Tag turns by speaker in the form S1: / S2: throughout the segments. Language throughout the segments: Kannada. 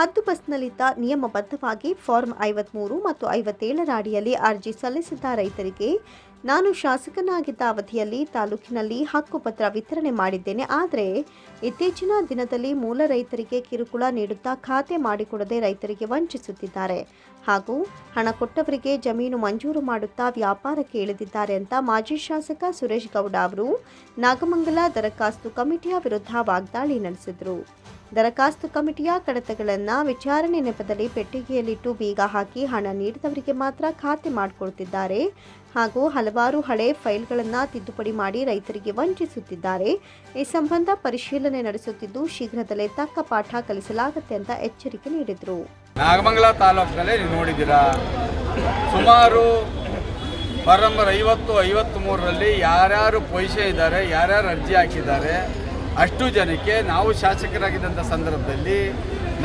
S1: ಹತ್ತು ಬಸ್ನಲ್ಲಿದ್ದ ನಿಯಮಬದ್ಧವಾಗಿ ಫಾರ್ಮ್ ಐವತ್ಮೂರು ಮತ್ತು ಐವತ್ತೇಳರ ಅಡಿಯಲ್ಲಿ ಅರ್ಜಿ ಸಲ್ಲಿಸಿದ್ದ ರೈತರಿಗೆ ನಾನು ಶಾಸಕನಾಗಿದ್ದ ಅವಧಿಯಲ್ಲಿ ತಾಲೂಕಿನಲ್ಲಿ ಹಕ್ಕುಪತ್ರ ವಿತರಣೆ ಮಾಡಿದ್ದೇನೆ. ಆದರೆ ಇತ್ತೀಚಿನ ದಿನದಲ್ಲಿ ಮೂಲ ರೈತರಿಗೆ ಕಿರುಕುಳ ನೀಡುತ್ತಾ ಖಾತೆ ಮಾಡಿಕೊಡದೆ ರೈತರಿಗೆ ವಂಚಿಸುತ್ತಿದ್ದಾರೆ. ಹಾಗೂ ಹಣ ಕೊಟ್ಟವರಿಗೆ ಜಮೀನು ಮಂಜೂರು ಮಾಡುತ್ತಾ ವ್ಯಾಪಾರಕ್ಕೆ ಇಳಿದಿದ್ದಾರೆ ಅಂತ ಮಾಜಿ ಶಾಸಕ ಸುರೇಶ್ ಗೌಡ ಅವರು ನಾಗಮಂಗಲ ದರಖಾಸ್ತು ಕಮಿಟಿಯ ವಿರುದ್ಧ ವಾಗ್ದಾಳಿ ನಡೆಸಿದರು. ದರಖಾಸ್ತು ಕಮಿಟಿಯ ಕಡತಗಳನ್ನು ವಿಚಾರಣೆ ನೆಪದಲ್ಲಿ ಪೆಟ್ಟಿಗೆಯಲ್ಲಿಟ್ಟು ಬೀಗ ಹಾಕಿ ಹಣ ನೀಡಿದವರಿಗೆ ಮಾತ್ರ ಖಾತೆ ಮಾಡಿಕೊಳ್ತಿದ್ದಾರೆ. ಹಾಗೂ ಹಲವಾರು ಹಳೆ ಫೈಲ್ಗಳನ್ನು ತಿದ್ದುಪಡಿ ಮಾಡಿ ರೈತರಿಗೆ ವಂಚಿಸುತ್ತಿದ್ದಾರೆ. ಈ ಸಂಬಂಧ ಪರಿಶೀಲನೆ ನಡೆಸುತ್ತಿದ್ದು ಶೀಘ್ರದಲ್ಲೇ ತಕ್ಕ ಪಾಠ ಕಲಿಸಲಾಗುತ್ತೆ ಅಂತ ಎಚ್ಚರಿಕೆ ನೀಡಿದರು.
S2: ನಾಗಮಂಗಲ ತಾಲೂಕಿನಲ್ಲಿ ನೋಡಿದ್ದೀರಾ, ಸುಮಾರು ನಂಬರ್ ಐವತ್ತು ಐವತ್ತ್ ಮೂರರಲ್ಲಿ ಯಾರ್ಯಾರು ಪೈಸೆ ಇದ್ದಾರೆ, ಯಾರ್ಯಾರು ಅರ್ಜಿ ಹಾಕಿದ್ದಾರೆ ಅಷ್ಟು ಜನಕ್ಕೆ ನಾವು ಶಾಸಕರಾಗಿದ್ದಂಥ ಸಂದರ್ಭದಲ್ಲಿ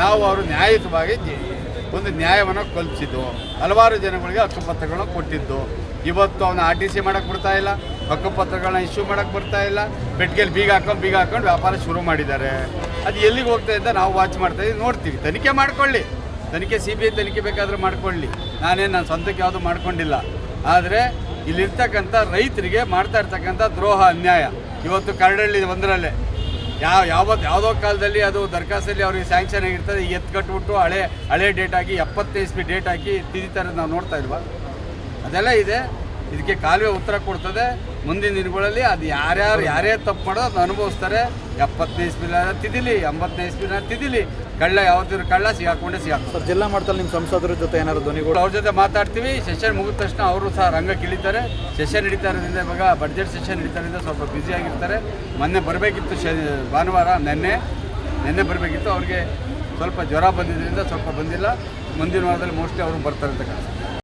S2: ನಾವು ಅವರು ನ್ಯಾಯಯುತವಾಗಿ ಒಂದು ನ್ಯಾಯವನ್ನು ಕಲ್ಪಿಸಿದ್ದು ಹಲವಾರು ಜನಗಳಿಗೆ ಹಕ್ಕುಪತ್ರಗಳನ್ನು ಕೊಟ್ಟಿದ್ದು. ಇವತ್ತು ಅವನ ಆರ್ ಟಿ ಸಿ ಮಾಡೋಕ್ಕೆ ಬರ್ತಾ ಇಲ್ಲ, ಹಕ್ಕುಪತ್ರಗಳನ್ನ ಇಶ್ಯೂ ಮಾಡೋಕ್ಕೆ ಬರ್ತಾ ಇಲ್ಲ ಪೆಟ್ಟಿಗೆಯಲ್ಲಿ ಬೀಗ ಹಾಕೊಂಡು ಬೀಗ ಹಾಕೊಂಡು ವ್ಯಾಪಾರ ಶುರು ಮಾಡಿದ್ದಾರೆ. ಅದು ಎಲ್ಲಿಗೆ ಹೋಗ್ತಾ ಇದ್ದ ನಾವು ವಾಚ್ ಮಾಡ್ತಾ ಇದ್ದೀವಿ ನೋಡ್ತೀವಿ. ತನಿಖೆ ಮಾಡ್ಕೊಳ್ಳಿ. ತನಿಖೆ ಸಿ ಬಿ ಐ ತನಿಖೆ ಬೇಕಾದರೂ ಮಾಡ್ಕೊಳ್ಳಿ. ನಾನೇನು ನಾನು ಸ್ವಂತಕ್ಕೆ ಯಾವುದು ಮಾಡ್ಕೊಂಡಿಲ್ಲ. ಆದರೆ ಇಲ್ಲಿರ್ತಕ್ಕಂಥ ರೈತರಿಗೆ ಮಾಡ್ತಾ ಇರ್ತಕ್ಕಂಥ ದ್ರೋಹ, ಅನ್ಯಾಯ. ಇವತ್ತು ಕರಡಳ್ಳಿ ಒಂದರಲ್ಲೇ. ಯಾವ ಯಾವತ್ತು ಯಾವುದೋ ಕಾಲದಲ್ಲಿ ಅದು ದರ್ಖಾಸ್ತಲ್ಲಿ ಅವ್ರಿಗೆ ಸ್ಯಾಂಕ್ಷನ್ ಆಗಿರ್ತದೆ. ಎತ್ತು ಕಟ್ಬಿಟ್ಟು ಹಳೆ ಹಳೆ ಡೇಟ್ ಹಾಕಿ ಎಪ್ಪತ್ತೈದು ಸ್ಪಿ ಡೇಟ್ ಹಾಕಿ ತಿದ್ದಿತಾರೆ ನಾವು ನೋಡ್ತಾ ಇಲ್ವಾ? ಅದೆಲ್ಲ ಇದೆ. ಇದಕ್ಕೆ ಕಾಲುವೆ ಉತ್ತರ ಕೊಡ್ತದೆ. ಮುಂದಿನ ದಿನಗಳಲ್ಲಿ ಅದು ಯಾರ್ಯಾರು ಯಾರೇ ತಪ್ಪು ಮಾಡೋದು ಅದನ್ನ ಅನುಭವಿಸ್ತಾರೆ. ಎಪ್ಪತ್ತನೇ ಇಸ್ವಿನ ತಿದಿಲಿ ಎಂಬತ್ತನೇ ಇಸ್ವಿನ ತಿದಿಲಿ ಕಳ್ಳ ಯಾವತ್ತಿದ್ರು ಕಳ್ಳ ಸಿಗಾಕೊಂಡೆ ಸಿಗಾಕ್ತಾರೆ
S3: ಸರ್ ಜಿಲ್ಲಾ ಮಟ್ಟದಲ್ಲಿ ನಿಮ್ಮ ಸಂಸದರ ಜೊತೆ ಏನಾದ್ರು ಧ್ವನಿಗಳು?
S2: ಅವ್ರ ಜೊತೆ ಮಾತಾಡ್ತೀವಿ. ಸೆಷನ್ ಮುಗಿದ ತಕ್ಷಣ ಅವರು ಸಹ ರಂಗ ಇಳಿತಾರೆ ಸೆಷನ್ ನಡೀತಾ ಇರೋದ್ರಿಂದ ಇವಾಗ ಬಡ್ಜೆಟ್ ಸೆಷನ್ ನಡೀತಾ ಇರೋದ್ರಿಂದ ಸ್ವಲ್ಪ ಬ್ಯುಸಿ ಆಗಿರ್ತಾರೆ. ಮೊನ್ನೆ ಬರಬೇಕಿತ್ತು ಶ ಭಾನುವಾರ ನೆನ್ನೆ. ನೆನ್ನೆ ಬರಬೇಕಿತ್ತು. ಅವ್ರಿಗೆ ಸ್ವಲ್ಪ ಜ್ವರ ಬಂದಿದ್ದರಿಂದ ಸ್ವಲ್ಪ ಬಂದಿಲ್ಲ. ಮುಂದಿನ ವಾರದಲ್ಲಿ ಮೋಸ್ಟ್ಲಿ ಅವರು ಬರ್ತಾರೆ ಅಂತ ಕಾಣಿಸುತ್ತೆ